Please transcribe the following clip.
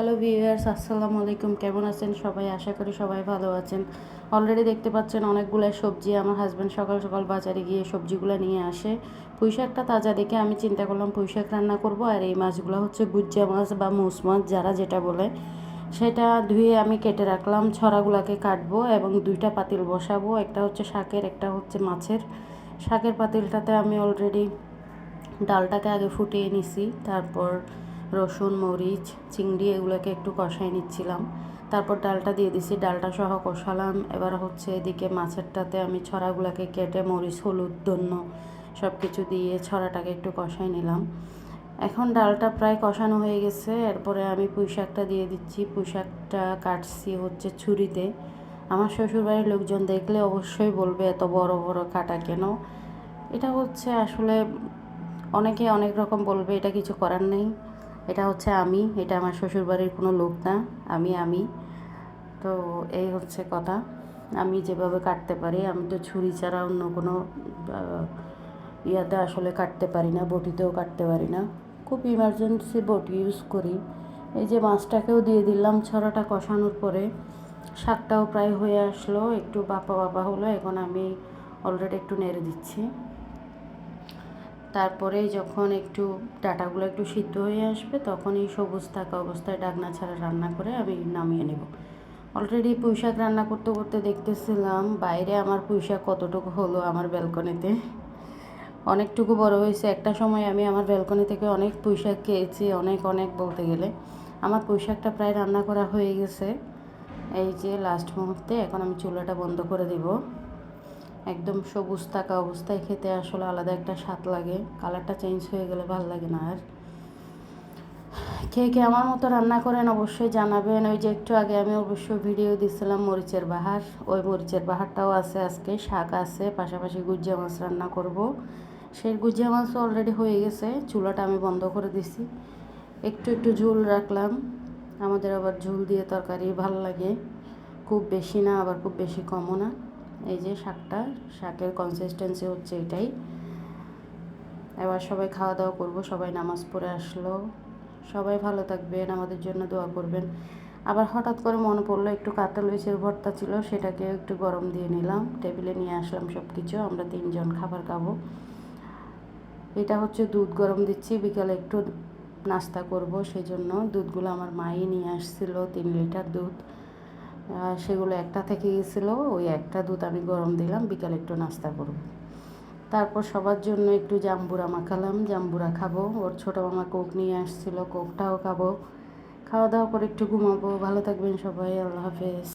Hello viewers আসসালামু আলাইকুম। কেমন আছেন সবাই? আশা করি সবাই ভালো আছেন। অলরেডি দেখতে পাচ্ছেন অনেকগুলো সবজি। আমার হাজব্যান্ড সকাল সকাল বাজারে গিয়ে সবজিগুলো নিয়ে আসে। পুঁই শাকটা তাজা দেখে আমি চিন্তা করলাম, পুঁই শাক রান্না করব। আর এই মাছগুলো হচ্ছে গুজ্জা মাছ বা মুস মাছ, যারা যেটা বলে। সেটা ধুয়ে আমি কেটে রাখলাম, ছড়াগুলোকে কাটবো এবং দুইটা পাতিল বসাবো। একটা হচ্ছে শাকের, একটা হচ্ছে মাছের। শাকের পাতিলটাতে আমি অলরেডি ডালটাকে আগে ফুটিয়ে নিছি। তারপর রসুন, মরিচ, চিংড়ি এগুলোকে একটু কষাই নিচ্ছিলাম। তারপর ডালটা দিয়ে দিছি। ডালটা সহ কষালাম। এবার হচ্ছে এদিকে মাছেরটাতে আমি ছড়াগুলোকে কেটে মরিচ, হলুদ, ধন্য সব কিছু দিয়ে ছড়াটাকে একটু কষাই নিলাম। এখন ডালটা প্রায় কষানো হয়ে গেছে। এরপরে আমি পুঁই শাকটা দিয়ে দিচ্ছি। পুঁই শাকটা কাটছি হচ্ছে ছুরিতে। আমার শ্বশুরবাড়ির লোকজন দেখলে অবশ্যই বলবে, এত বড় বড় কাটা কেন? এটা হচ্ছে আসলে অনেকে অনেক রকম বলবে, এটা কিছু করার নেই। এটা হচ্ছে আমি, এটা আমার শ্বশুরবাড়ির কোনো লোক না, আমি আমি। তো এই হচ্ছে কথা। আমি যেভাবে কাটতে পারি, আমি তো ছুরি ছাড়া অন্য কোনো ইয়াতে আসলে কাটতে পারি না, বটিতেও কাটতে পারি না। খুব ইমার্জেন্সি বটি ইউজ করি। এই যে মাছটাকেও দিয়ে দিলাম ছড়াটা কষানোর পরে। শাকটাও প্রায় হয়ে আসলো, একটু বাপা বাপা হলো, এখন আমি অলরেডি একটু নেড়ে দিচ্ছি। তারপরে যখন একটু ডাটাগুলো একটু সিদ্ধ হয়ে আসবে, তখন এই সবুজ থাকা অবস্থায় ডাকনা ছাড়া রান্না করে আমি নামিয়ে নেব। অলরেডি পুঁইশাক রান্না করতে করতে দেখতেছিলাম, বাইরে আমার পুঁইশাক কতটুকু হলো আমার ব্যালকনিতে। অনেকটুকু বড় হয়েছে। একটা সময় আমি আমার ব্যালকনি থেকে অনেক পুঁইশাক খেয়েছি, অনেক অনেক বলতে গেলে। আমার পুঁইশাকটা প্রায় রান্না করা হয়ে গেছে। এই যে লাস্ট মুহূর্তে, এখন আমি চুলাটা বন্ধ করে দিব। একদম সবুজ থাকা অবস্থায় খেতে আসলে আলাদা একটা স্বাদ লাগে। কালারটা চেঞ্জ হয়ে গেলে ভালো লাগে না আর। খেয়ে খেয়ে আমার মতো রান্না করেন অবশ্যই জানাবেন। ওই যে একটু আগে আমি অবশ্যই ভিডিও দিছিলাম মরিচের বাহার। ওই মরিচের বাহারটাও আছে আজকে। শাক আছে, পাশাপাশি গুজিয়া মাছ রান্না করব। সেই গুজিয়া মাছও অলরেডি হয়ে গেছে। চুলাটা আমি বন্ধ করে দিছি। একটু একটু ঝোল রাখলাম। আমাদের আবার ঝোল দিয়ে তরকারি ভালো লাগে। খুব বেশি না, আবার খুব বেশি কমও না। এই যে শাকটা, শাকের কনসিস্টেন্সি হচ্ছে এটাই। এবার সবাই খাওয়া দাওয়া করব, সবাই নামাজ পড়ে আসলো। সবাই ভালো থাকবেন, আমাদের জন্য দোয়া করবেন। আবার হঠাৎ করে মনে পড়ল, একটু কাঁঠাল বেচের ভর্তা ছিল, সেটাকে একটু গরম দিয়ে নিলাম। টেবিলে নিয়ে আসলাম সব কিছু আমরা তিনজন খাবার খাব। এটা হচ্ছে দুধ গরম দিচ্ছি, বিকালে একটু নাস্তা করব সেই জন্য দুধগুলো আমার মাই নিয়ে আসছিল, তিন লিটার দুধ। সেগুলো একটা থেকে গেছিল, ওই একটা দুধ আমি গরম দিলাম, বিকালে একটু নাস্তা করব। তারপর সবার জন্য একটু জাম্বুরা মাখালাম, জাম্বুরা খাব। ওর ছোটো মামা কোক নিয়ে আসছিল, কোকটাও খাব। খাওয়া দাওয়া করে একটু ঘুমাবো। ভালো থাকবেন সবাই, আল্লাহ হাফেজ।